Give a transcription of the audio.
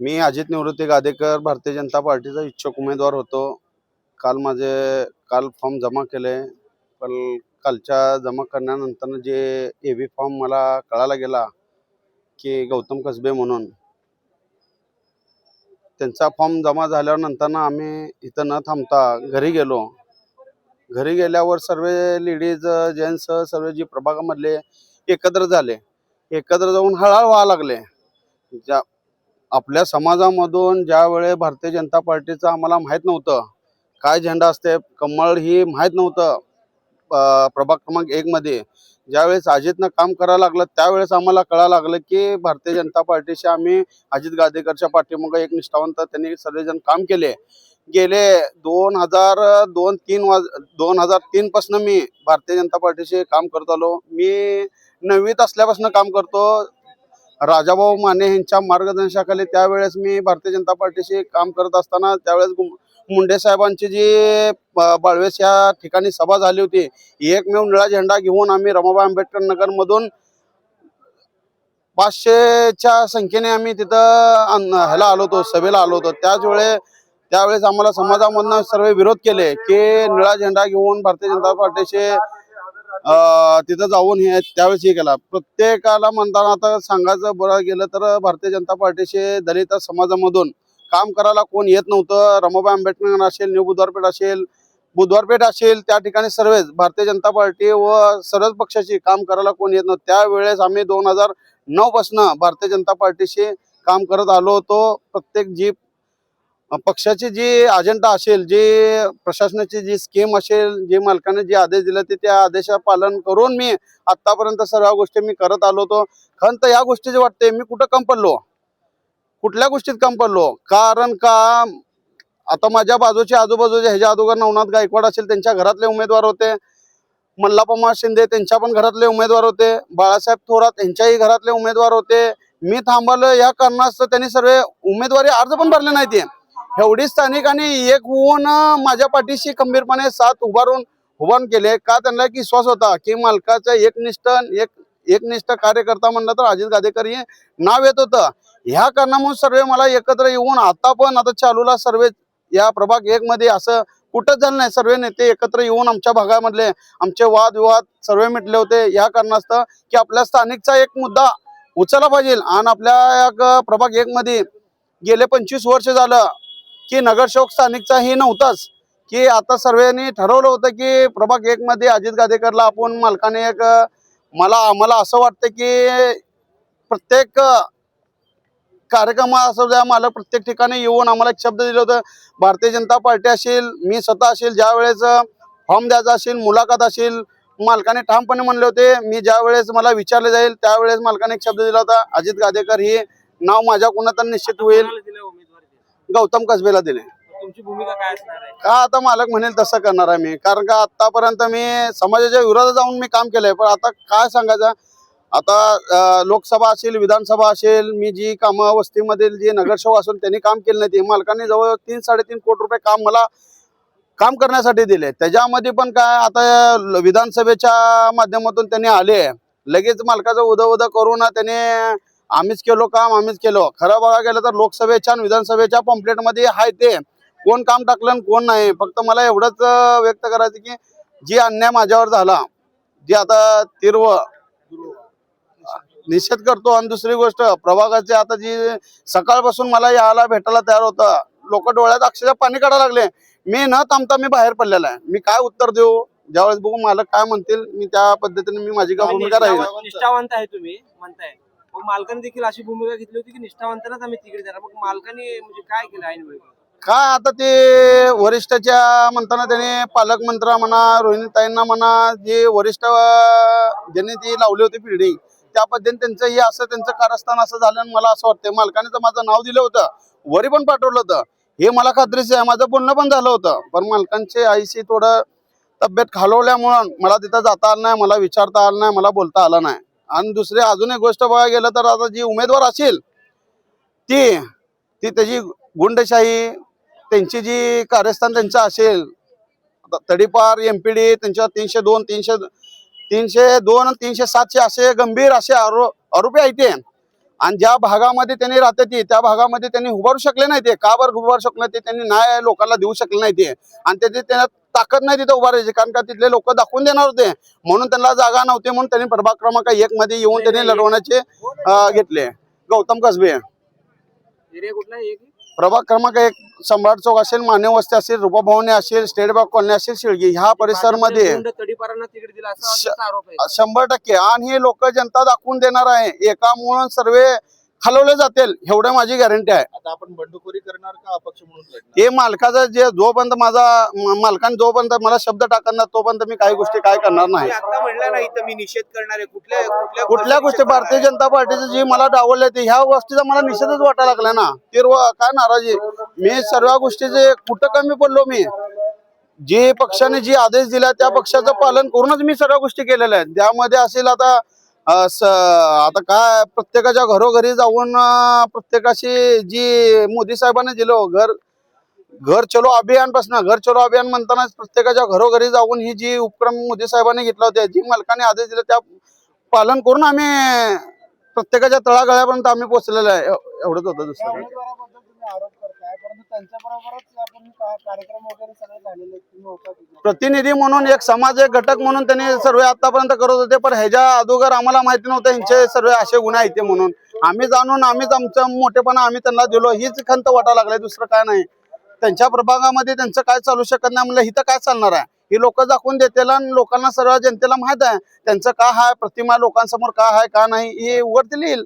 मी अजित निवृत्ती गादेकर भारतीय जनता पार्टीचा इच्छुक उमेदवार होतो. काल माझे काल फॉर्म जमा केले पण कालच्या जमा करण्यानंतर जे ए व्ही फॉर्म मला कळायला गेला की गौतम कसबे म्हणून त्यांचा फॉर्म जमा झाल्यावर नंतर आम्ही इथं न थांबता घरी गेलो. घरी गेल्यावर सर्व लेडीज जेंट्स सर्व जी प्रभागामधले एकत्र झाले. एकत्र जाऊन हळहळ व्हायला लागले. ज्या आपल्या समाजामधून ज्या वेळे भारतीय जनता पार्टीचं आम्हाला माहीत नव्हतं काय झेंडा असते कमळ ही माहीत नव्हतं प्रभाग क्रमांक एक मध्ये. ज्यावेळेस अजितनं काम करायला लागलं त्यावेळेस आम्हाला कळायला लागलं की भारतीय जनता पार्टीशी आम्ही अजित गादेकरच्या पाठीमागं एक निष्ठावंत त्यांनी सर्वजण काम केले. गेले दोन हजार दोन तीन वाज दोन हजार तीनपासनं मी भारतीय जनता पार्टीशी काम करत आलो. मी नववीत असल्यापासून काम करतो. राजाभाऊ माने यांच्या मार्गदर्शनाखाली त्यावेळेस मी भारतीय जनता पार्टीशी काम करत असताना त्यावेळेस मुंडे साहेबांची जी बाळवेस या ठिकाणी सभा झाली होती एकमेव निळा झेंडा घेऊन आम्ही रमाबाई आंबेडकर नगरमधून पाचशेच्या संख्येने आम्ही तिथं ह्याला आलो होतो सभेला आलो होतो. त्याच वेळे त्यावेळेस आम्हाला समाजामधनं सर्व विरोध केले की निळा झेंडा घेऊन भारतीय जनता पार्टीचे तिथं जाऊन हे त्यावेळेस हे केला. प्रत्येकाला म्हणताना आता सांगायचं बरं गेलं तर भारतीय जनता पार्टीचे दलित समाजामधून काम करायला कोण येत नव्हतं. रमाबाई आंबेडकर असेल न्यू बुधवारपेठ असेल बुधवारपेठ असेल त्या ठिकाणी सर्वच भारतीय जनता पार्टी व सर्वच पक्षाची काम करायला कोण येत नव्हतं. त्यावेळेस आम्ही दोन हजार नऊ पासन भारतीय जनता पार्टीशी काम करत आलो होतो. प्रत्येक जीप पक्षाची जी अजेंडा असेल जे प्रशासनाची जी स्कीम असेल जे मालकाने जे आदेश दिले ते त्या आदेशा पालन करून मी आतापर्यंत सर्व गोष्टी मी करत आलो होतो. खंत या गोष्टीचे वाटते मी कुठं कम पडलो? कुठल्या गोष्टीत कम पडलो? कारण का आता माझ्या बाजूच्या आजूबाजूच्या ह्याच्या अगोदर नवनाथ गायकवाड असेल त्यांच्या घरातले उमेदवार होते. मल्लापमा शिंदे त्यांच्या पण घरातले उमेदवार होते. बाळासाहेब थोरात यांच्याही घरातले उमेदवार होते. मी थांबवलं या कारणास्तव त्यांनी सर्व उमेदवारी अर्ज पण भरले नाही ते एवढी स्थानिकांनी एक होऊन माझ्या पाठीशी खंबीरपणे साथ उभारून उभारून केले. का त्यांना एक विश्वास होता की मालकाचा एकनिष्ठ एक एकनिष्ठ कार्यकर्ता म्हणलं तर अजित गादेकर हे नाव येत होतं. ह्या कारणामुळे सर्व मला एकत्र येऊन आता पण आता चालूला सर्वे या प्रभाग एक मध्ये असं कुठंच झालं नाही. सर्व नेते एकत्र येऊन आमच्या भागामधले आमचे वादविवाद सर्वे मिटले होते. या कारणास्तव की आपल्या स्थानिकचा एक मुद्दा उचलला पाहिजे. आणि आपल्या प्रभाग एक मध्ये गेले पंचवीस वर्ष झालं. की नगरसेवक स्थानिकचा हे नव्हताच की आता सर्वांनी ठरवलं होतं की प्रभाग एक मध्ये अजित गादेकरला आपण मालकाने एक मला मला असं वाटतं की प्रत्येक कार्यक्रम असं द्या मला प्रत्येक ठिकाणी येऊन आम्हाला एक शब्द दिलं होतं भारतीय जनता पार्टी असेल मी स्वतः असेल ज्या वेळेस फॉर्म द्यायचा असेल मुलाखत असेल मालकाने ठामपणे म्हणले होते मी ज्या वेळेस मला विचारले जाईल त्यावेळेस मालकाने एक शब्द दिला होता अजित गादेकर हे नाव माझ्या कुणात निश्चित होईल. गौतम कसबेला दिले. तुमची भूमिका काय असणार आहे? का आता मालक म्हणेल तसं करणार आहे मी. कारण का आतापर्यंत मी समाजाच्या विरोधात जाऊन मी काम केलंय. पण आता काय सांगायचं? आता लोकसभा असेल विधानसभा असेल मी जी कामं वस्तीमधील जे नगरसेवक असून त्यांनी काम केलं नाही ते मालकाने जवळ तीन साडेतीन कोटी रुपये काम मला काम करण्यासाठी दिले. त्याच्यामध्ये पण काय आता विधानसभेच्या माध्यमातून त्यांनी आले. लगेच मालकाचं उदं उदं करून त्याने आम्हीच केलो काम आम्हीच केलो. खरं बघा गेलं तर लोकसभेच्या आणि विधानसभेच्या पम्पलेटमध्ये आहे ते. कोण काम टाकलं आणि कोण नाही. फक्त मला एवढंच व्यक्त करायचं की जी अन्याय माझ्यावर झाला जी आता तीर्व निषेध करतो. आणि दुसरी गोष्ट प्रभागाचे आता जी सकाळपासून मला यायला भेटायला तयार होतं लोक डोळ्यात अक्षरशः पाणी काढायला लागले. मी न थांबता मी बाहेर पडलेला आहे. मी काय उत्तर देऊ? ज्यावेळेस बघू मालक काय म्हणतील मी त्या पद्धतीने मी माझी भूमिका राहील. निष्ठावंत आहे तुम्ही म्हणताय. मग मालकाने देखील अशी भूमिका घेतली होती की निष्ठावंतांनाच आम्ही तिकडे देणार. मग मालकाने म्हणजे काय केलं ऐनवेळी काय आता ते वरिष्ठाच्या म्हणताना त्याने पालकमंत्र्या म्हणा रोहिणीताईंना म्हणा जे वरिष्ठ ज्यांनी ती लावली होती फिल्डिंग त्या पद्धतीने त्यांचं हे असं त्यांचं कारस्थान असं झालं मला असं वाटतंय. मालकाने तर माझं नाव दिलं होतं. वरी पण पाठवलं होतं. हे मला खात्रीच आहे. माझं बोलणं पण झालं होतं. पण मालकांचे आईशी थोडं तब्येत खालवल्यामुळं मला तिथं जाता आलं नाही मला विचारता आलं नाही मला बोलता आलं नाही. आणि दुसरी अजून एक गोष्ट बघायला गेलं तर आता जी उमेदवार असेल ती ती त्याची गुंडशाही त्यांची जी कार्यस्थान त्यांचं असेल तडीपार एम पी डी त्यांच्या तीनशे दोन तीनशे तीनशे दोन आणि तीनशे सातशे असे गंभीर असे आरो आरोपी आहेत आणि ज्या भागामध्ये त्यांनी राहते ती त्या भागामध्ये त्यांनी उभारू शकले नाही ते. का बरं उभारू शकले ते? त्यांनी न्याय लोकांना देऊ शकले नाही ते. आणि त्याचे त्यांना ताकद नाही तिथे उभारायची कारण का तिथले लोक दाखवून देणार होते. म्हणून त्यांना जागा नव्हती म्हणून त्यांनी प्रभाग क्रमांक एक मध्ये येऊन त्यांनी लढवण्याचे घेतले. गौतम कसबे. प्रभाग क्रमांक एक सम्राट चौक असेल मान्य वस्ती असेल रूपाभवनी असेल स्टेट बँक कॉलनी असेल शिळगी ह्या परिसरमध्ये आरोप आहे. शंभर टक्के. आणि हे लोक जनता दाखवून देणार आहे. एकामुळे सर्व हलवले जातील एवढे माझी गॅरंटी आहे. आता आपण बंडखोरी करणार का अपक्ष म्हणून ते मालकाचा जे जोपर्यंत माझा मालकाने जोपर्यंत मला शब्द टाकणार तोपर्यंत मी काही गोष्टी काय करणार नाही. आता म्हणला नाही तर मी निषेध करणार आहे. कुठल्या कुठल्या कुठल्या गोष्टी? भारतीय जनता पार्टीचं जी मला डावलले ते ह्या गोष्टीचा मला निषेधच वाटायला लागला ना. ते काय नाराजी? मी सर्व गोष्टीचे कुठं कमी पडलो मी? जे पक्षाने जे आदेश दिला त्या पक्षाचं पालन करूनच मी सर्व गोष्टी केलेल्या आहेत. त्यामध्ये असेल आता आता काय प्रत्येकाच्या घरोघरी जाऊन प्रत्येकाशी जी मोदी साहेबांनी दिलं हो, घर घर चलो अभियानपासून घर चलो अभियान म्हणताना प्रत्येकाच्या घरोघरी जाऊन ही जी उपक्रम मोदी साहेबांनी घेतला होता जी मालकाने आदेश दिले त्या पालन करून आम्ही प्रत्येकाच्या तळागाळ्यापर्यंत आम्ही पोहोचलेलो आहे. एवढंच होतं दुसरं म्हणजे परंतु त्यांच्या बरोबरच आपण का- कार्यक्रम वगैरे सगळे झालेले आहेत. तुम्ही होता तिथे. प्रतिनिधी म्हणून एक समाज एक घटक म्हणून त्यांनी सर्व आतापर्यंत करत होते पण ह्याच्या अगोदर आम्हाला माहिती नव्हतं यांचे सर्व असे गुन्हे आहेत ते म्हणून आम्ही जाणून आम्हीच आमचं मोठेपणा आम्ही त्यांना दिलो हीच खंत वाटा लागलाय दुसरं काय नाही त्यांच्या प्रभागामध्ये त्यांचं काय चालू शकत नाही म्हणलं इथं काय चालणार आहे ही लोक दाखवून देतील आणि लोकांना सर्व जनतेला माहीत आहे त्यांचं का आहे प्रतिमा लोकांसमोर का आहे का नाही हे उघडतील येईल